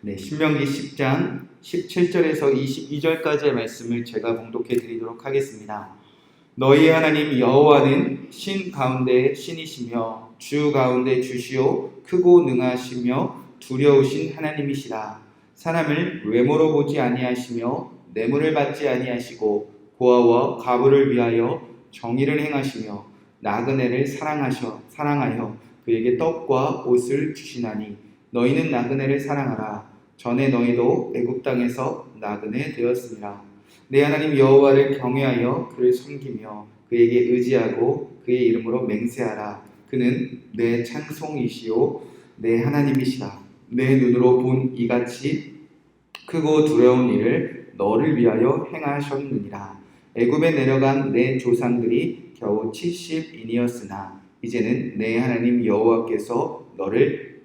네, 신명기 10장 17절에서 22절까지의 말씀을 제가 봉독해 드리도록 하겠습니다. 너희 하나님 여호와는 신 가운데 신이시며 주 가운데 주시오 크고 능하시며 두려우신 하나님이시라. 사람을 외모로 보지 아니하시며 뇌물을 받지 아니하시고 고아와 과부를 위하여 정의를 행하시며 나그네를 사랑하셔 사랑하여 그에게 떡과 옷을 주시나니 너희는 나그네를 사랑하라. 전에 너희도 애굽 땅에서 나그네 되었습니다. 내 하나님 여호와를 경외하여 그를 섬기며 그에게 의지하고 그의 이름으로 맹세하라. 그는 내 찬송이시요 내 하나님이시라. 내 눈으로 본 이같이 크고 두려운 일을 너를 위하여 행하셨느니라. 애굽에 내려간 내 조상들이 겨우 70인이었으나 이제는 내 하나님 여호와께서 너를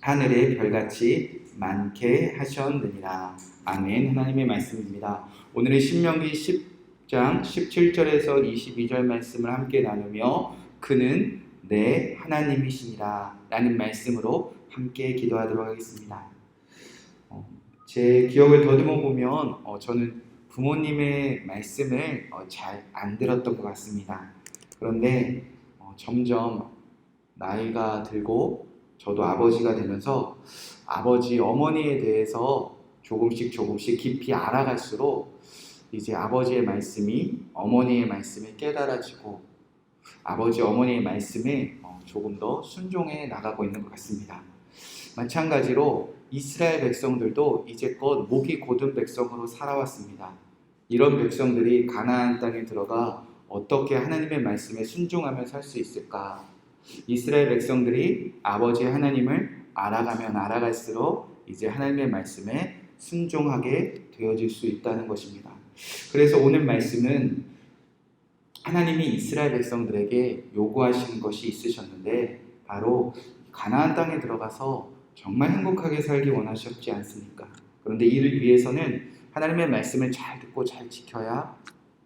하늘의 별같이 많게 하셨느니라. 아멘. 하나님의 말씀입니다. 오늘은 신명기 10장 17절에서 22절 말씀을 함께 나누며 그는 내 하나님이시니라 라는 말씀으로 함께 기도하도록 하겠습니다. 어, 제 기억을 더듬어 보면 어, 저는 부모님의 말씀을 어, 잘안 들었던 것 같습니다. 그런데 어, 점점 나이가 들고 저도 아버지가 되면서 아버지 어머니에 대해서 조금씩 조금씩 깊이 알아갈수록 이제 아버지의 말씀이 어머니의 말씀에 깨달아지고 아버지 어머니의 말씀에 어, 조금 더 순종해 나가고 있는 것 같습니다. 마찬가지로 이스라엘 백성들도 이제껏 목이 곧은 백성으로 살아왔습니다. 이런 백성들이 가나안 땅에 들어가 어떻게 하나님의 말씀에 순종하며 살 수 있을까? 이스라엘 백성들이 아버지 하나님을 알아가면 알아갈수록 이제 하나님의 말씀에 순종하게 되어질 수 있다는 것입니다. 그래서 오늘 말씀은 하나님이 이스라엘 백성들에게 요구하시는 것이 있으셨는데 바로 가나안 땅에 들어가서 정말 행복하게 살기 원하셨지 않습니까? 그런데 이를 위해서는 하나님의 말씀을 잘 듣고 잘 지켜야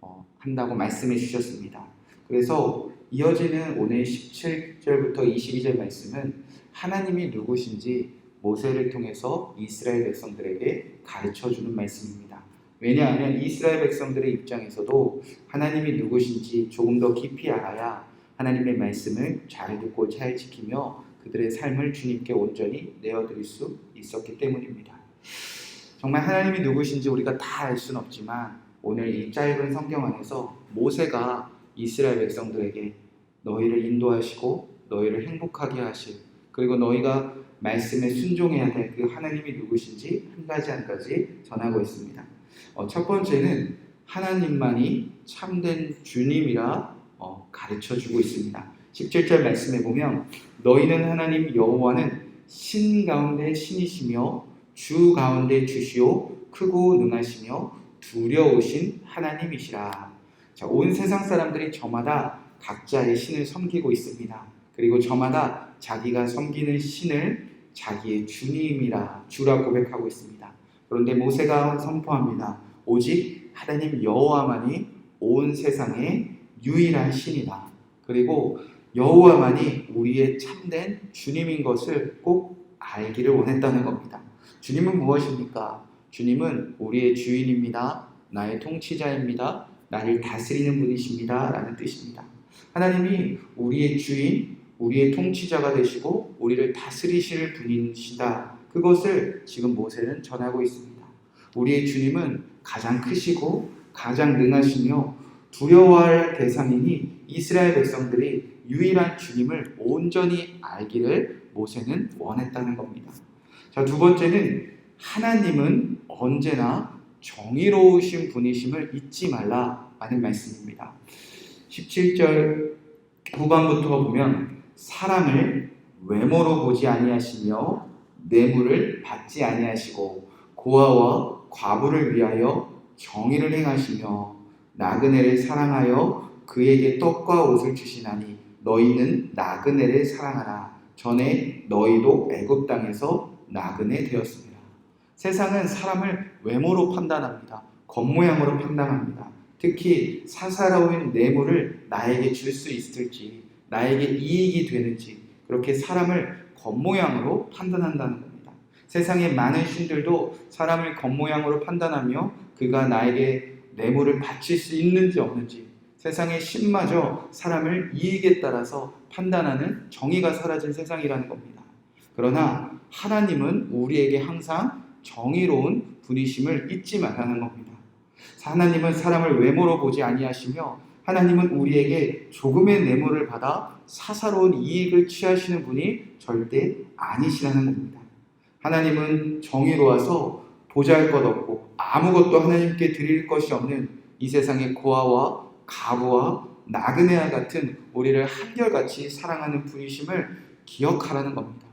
어, 한다고 말씀해 주셨습니다. 그래서 이어지는 오늘 17절부터 22절 말씀은 하나님이 누구신지 모세를 통해서 이스라엘 백성들에게 가르쳐 주는 말씀입니다. 왜냐하면 이스라엘 백성들의 입장에서도 하나님이 누구신지 조금 더 깊이 알아야 하나님의 말씀을 잘 듣고 잘 지키며 그들의 삶을 주님께 온전히 내어드릴 수 있었기 때문입니다. 정말 하나님이 누구신지 우리가 다 알 수는 없지만 오늘 이 짧은 성경 안에서 모세가 이스라엘 백성들에게 너희를 인도하시고 너희를 행복하게 하실 그리고 너희가 말씀에 순종해야 될 그 하나님이 누구신지 한 가지 한 가지 전하고 있습니다. 어, 첫 번째는 하나님만이 참된 주님이라 어, 가르쳐 주고 있습니다. 17절 말씀에 보면 너희는 하나님 여호와는 신 가운데 신이시며 주 가운데 주시오 크고 능하시며 두려우신 하나님이시라. 자, 온 세상 사람들이 저마다 각자의 신을 섬기고 있습니다. 그리고 저마다 자기가 섬기는 신을 자기의 주님이라 주라 고백하고 있습니다. 그런데 모세가 선포합니다. 오직 하나님 여호와만이 온 세상의 유일한 신이다. 그리고 여호와만이 우리의 참된 주님인 것을 꼭 알기를 원했다는 겁니다. 주님은 무엇입니까? 주님은 우리의 주인입니다. 나의 통치자입니다. 나를 다스리는 분이십니다. 라는 뜻입니다. 하나님이 우리의 주인, 우리의 통치자가 되시고 우리를 다스리실 분이시다. 그것을 지금 모세는 전하고 있습니다. 우리의 주님은 가장 크시고 가장 능하시며 두려워할 대상이니 이스라엘 백성들이 유일한 주님을 온전히 알기를 모세는 원했다는 겁니다. 자, 두 번째는 하나님은 언제나 정의로우신 분이심을 잊지 말라라는 말씀입니다. 17절 후반부터 보면 사람을 외모로 보지 아니하시며 뇌물을 받지 아니하시고 고아와 과부를 위하여 정의를 행하시며 나그네를 사랑하여 그에게 떡과 옷을 주시나니 너희는 나그네를 사랑하라 전에 너희도 애굽 땅에서 나그네 되었습니다. 세상은 사람을 외모로 판단합니다. 겉모양으로 판단합니다. 특히 사사로운 뇌물을 나에게 줄 수 있을지, 나에게 이익이 되는지 그렇게 사람을 겉모양으로 판단한다는 겁니다. 세상의 많은 신들도 사람을 겉모양으로 판단하며 그가 나에게 뇌물을 바칠 수 있는지 없는지 세상의 신마저 사람을 이익에 따라서 판단하는 정의가 사라진 세상이라는 겁니다. 그러나 하나님은 우리에게 항상 정의로운 분이심을 잊지 말라는 겁니다. 하나님은 사람을 외모로 보지 아니하시며 하나님은 우리에게 조금의 뇌물을 받아 사사로운 이익을 취하시는 분이 절대 아니시라는 겁니다. 하나님은 정의로워서 보잘 것 없고 아무것도 하나님께 드릴 것이 없는 이 세상의 고아와 가부와 나그네와 같은 우리를 한결같이 사랑하는 분이심을 기억하라는 겁니다.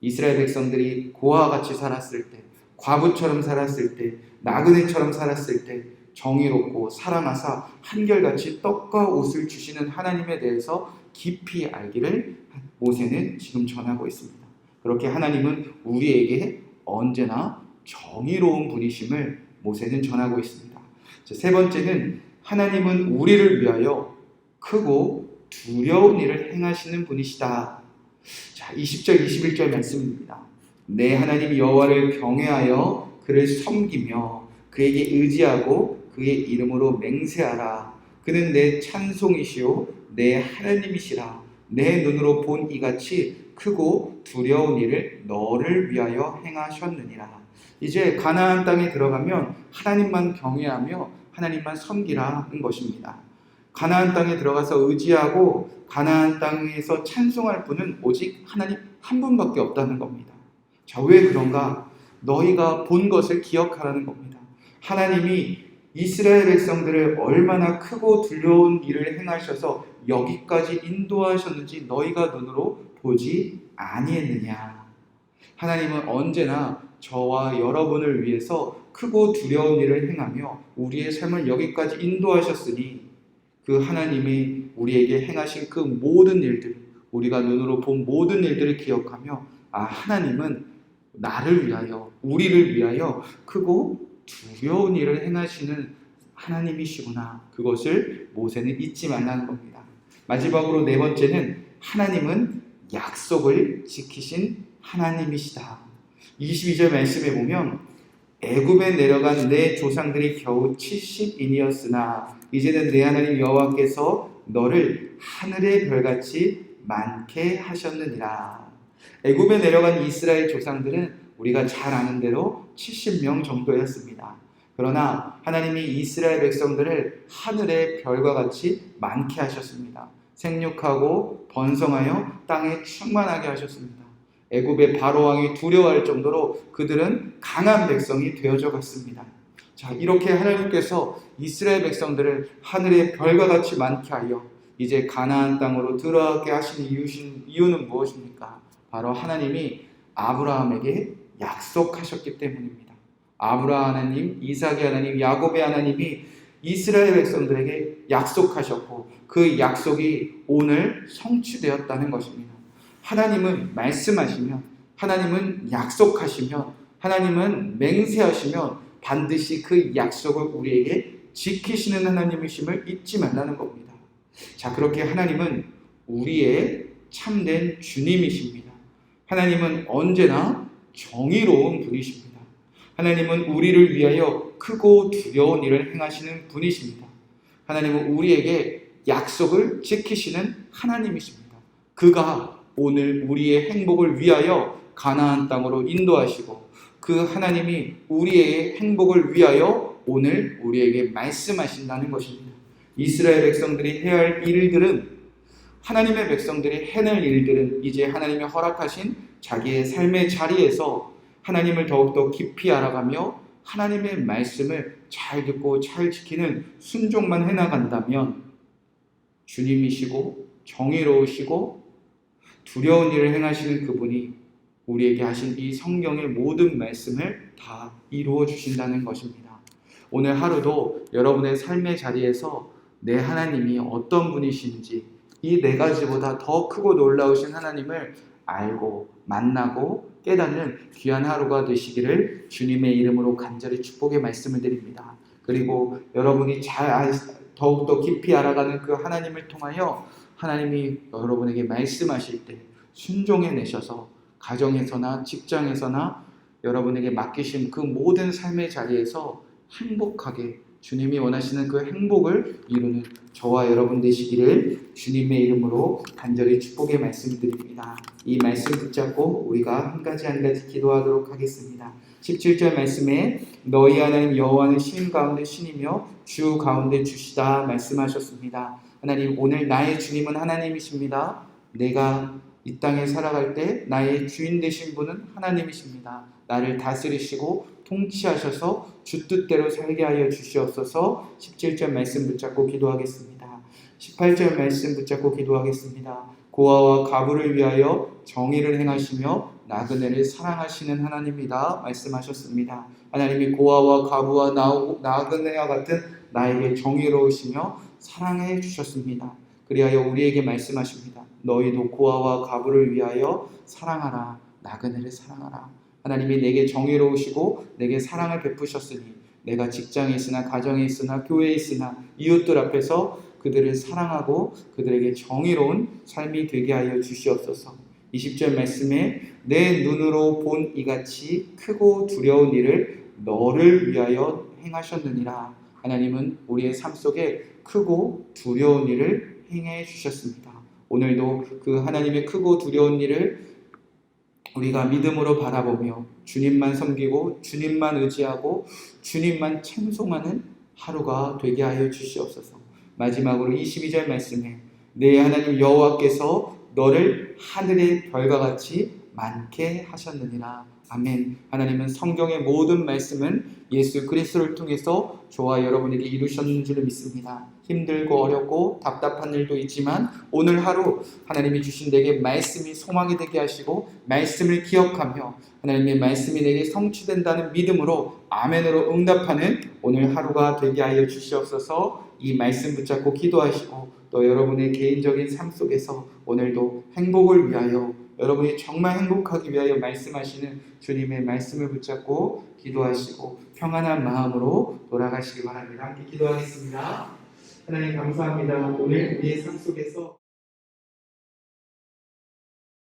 이스라엘 백성들이 고아와 같이 살았을 때, 과부처럼 살았을 때, 나그네처럼 살았을 때 정의롭고 사랑하사 한결같이 떡과 옷을 주시는 하나님에 대해서 깊이 알기를 모세는 지금 전하고 있습니다. 그렇게 하나님은 우리에게 언제나 정의로운 분이심을 모세는 전하고 있습니다. 세 번째는 하나님은 우리를 위하여 크고 두려운 일을 행하시는 분이시다. 자, 20절 21절 말씀입니다. 내 하나님 여호와를 경외하여 그를 섬기며 그에게 의지하고 그의 이름으로 맹세하라. 그는 내 찬송이시요 내 하나님이시라. 내 눈으로 본 이같이 크고 두려운 일을 너를 위하여 행하셨느니라. 이제 가나안 땅에 들어가면 하나님만 경외하며 하나님만 섬기라는 것입니다. 가나안 땅에 들어가서 의지하고 가나안 땅에서 찬송할 분은 오직 하나님 한 분밖에 없다는 겁니다. 자, 왜 그런가? 너희가 본 것을 기억하라는 겁니다. 하나님이 이스라엘 백성들을 얼마나 크고 두려운 일을 행하셔서 여기까지 인도하셨는지 너희가 눈으로 보지 아니했느냐. 하나님은 언제나 저와 여러분을 위해서 크고 두려운 일을 행하며 우리의 삶을 여기까지 인도하셨으니 그 하나님이 우리에게 행하신 그 모든 일들, 우리가 눈으로 본 모든 일들을 기억하며 아, 하나님은 나를 위하여, 우리를 위하여 크고 두려운 일을 행하시는 하나님이시구나. 그것을 모세는 잊지 말라는 겁니다. 마지막으로 네 번째는 하나님은 약속을 지키신 하나님이시다. 22절 말씀에 보면 애굽에 내려간 내 조상들이 겨우 70인이었으나 이제는 내 하나님 여호와께서 너를 하늘의 별같이 많게 하셨느니라. 애굽에 내려간 이스라엘 조상들은 우리가 잘 아는 대로 70명 정도였습니다. 그러나 하나님이 이스라엘 백성들을 하늘의 별과 같이 많게 하셨습니다. 생육하고 번성하여 땅에 충만하게 하셨습니다. 애굽의 바로 왕이 두려워할 정도로 그들은 강한 백성이 되어져 갔습니다. 자, 이렇게 하나님께서 이스라엘 백성들을 하늘의 별과 같이 많게 하여 이제 가나안 땅으로 들어가게 하신 이유는 무엇입니까? 바로 하나님이 아브라함에게 약속하셨기 때문입니다. 아브라함 하나님, 이삭의 하나님, 야곱의 하나님이 이스라엘 백성들에게 약속하셨고 그 약속이 오늘 성취되었다는 것입니다. 하나님은 말씀하시면 하나님은 약속하시면 하나님은 맹세하시면 반드시 그 약속을 우리에게 지키시는 하나님이심을 잊지 말라는 겁니다. 자, 그렇게 하나님은 우리의 참된 주님이십니다. 하나님은 언제나 정의로운 분이십니다. 하나님은 우리를 위하여 크고 두려운 일을 행하시는 분이십니다. 하나님은 우리에게 약속을 지키시는 하나님이십니다. 그가 오늘 우리의 행복을 위하여 가나안 땅으로 인도하시고 그 하나님이 우리의 행복을 위하여 오늘 우리에게 말씀하신다는 것입니다. 이스라엘 백성들이 해야 할 일들은 하나님의 백성들이 해낼 일들은 이제 하나님이 허락하신 자기의 삶의 자리에서 하나님을 더욱더 깊이 알아가며 하나님의 말씀을 잘 듣고 잘 지키는 순종만 해나간다면 주님이시고 정의로우시고 두려운 일을 행하시는 그분이 우리에게 하신 이 성경의 모든 말씀을 다 이루어 주신다는 것입니다. 오늘 하루도 여러분의 삶의 자리에서 내 하나님이 어떤 분이신지 이 네 가지보다 더 크고 놀라우신 하나님을 알고 만나고 깨닫는 귀한 하루가 되시기를 주님의 이름으로 간절히 축복의 말씀을 드립니다. 그리고 여러분이 잘 더욱더 깊이 알아가는 그 하나님을 통하여 하나님이 여러분에게 말씀하실 때 순종해 내셔서 가정에서나 직장에서나 여러분에게 맡기신 그 모든 삶의 자리에서 행복하게 주님이 원하시는 그 행복을 이루는 저와 여러분 되시기를 주님의 이름으로 간절히 축복의 말씀을 드립니다. 이 말씀 붙잡고 우리가 한 가지 한 가지 기도하도록 하겠습니다. 17절 말씀에 너희 하나님 여호와는 신 가운데 신이며 주 가운데 주시다 말씀하셨습니다. 하나님 오늘 나의 주님은 하나님이십니다. 내가 이 땅에 살아갈 때 나의 주인 되신 분은 하나님이십니다. 나를 다스리시고 통치하셔서 주 뜻대로 살게 하여 주시옵소서 17절 말씀 붙잡고 기도하겠습니다. 18절 말씀 붙잡고 기도하겠습니다. 고아와 가부를 위하여 정의를 행하시며 나그네를 사랑하시는 하나님이다 말씀하셨습니다. 하나님이 고아와 가부와 나그네와 같은 나에게 정의로우시며 사랑해 주셨습니다. 그리하여 우리에게 말씀하십니다. 너희도 고아와 가부를 위하여 사랑하라. 나그네를 사랑하라. 하나님이 내게 정의로우시고 내게 사랑을 베푸셨으니 내가 직장에 있으나 가정에 있으나 교회에 있으나 이웃들 앞에서 그들을 사랑하고 그들에게 정의로운 삶이 되게 하여 주시옵소서. 20절 말씀에 내 눈으로 본 이같이 크고 두려운 일을 너를 위하여 행하셨느니라. 하나님은 우리의 삶 속에 크고 두려운 일을 행해 주셨습니다. 오늘도 그 하나님의 크고 두려운 일을 우리가 믿음으로 바라보며 주님만 섬기고 주님만 의지하고 주님만 찬송하는 하루가 되게 하여 주시옵소서. 마지막으로 22절 말씀에 내 하나님 여호와께서 너를 하늘의 별과 같이 많게 하셨느니라. 아멘. 하나님은 성경의 모든 말씀은 예수 그리스도를 통해서 저와 여러분에게 이루셨는 줄 믿습니다. 힘들고 어렵고 답답한 일도 있지만 오늘 하루 하나님이 주신 내게 말씀이 소망이 되게 하시고 말씀을 기억하며 하나님의 말씀이 내게 성취된다는 믿음으로 아멘으로 응답하는 오늘 하루가 되게 하여 주시옵소서 이 말씀 붙잡고 기도하시고 또 여러분의 개인적인 삶 속에서 오늘도 행복을 위하여 여러분이 정말 행복하기 위하여 말씀하시는 주님의 말씀을 붙잡고 기도하시고 평안한 마음으로 돌아가시기 바랍니다. 함께 기도하겠습니다. 하나님 감사합니다. 오늘 우리의 삶 속에서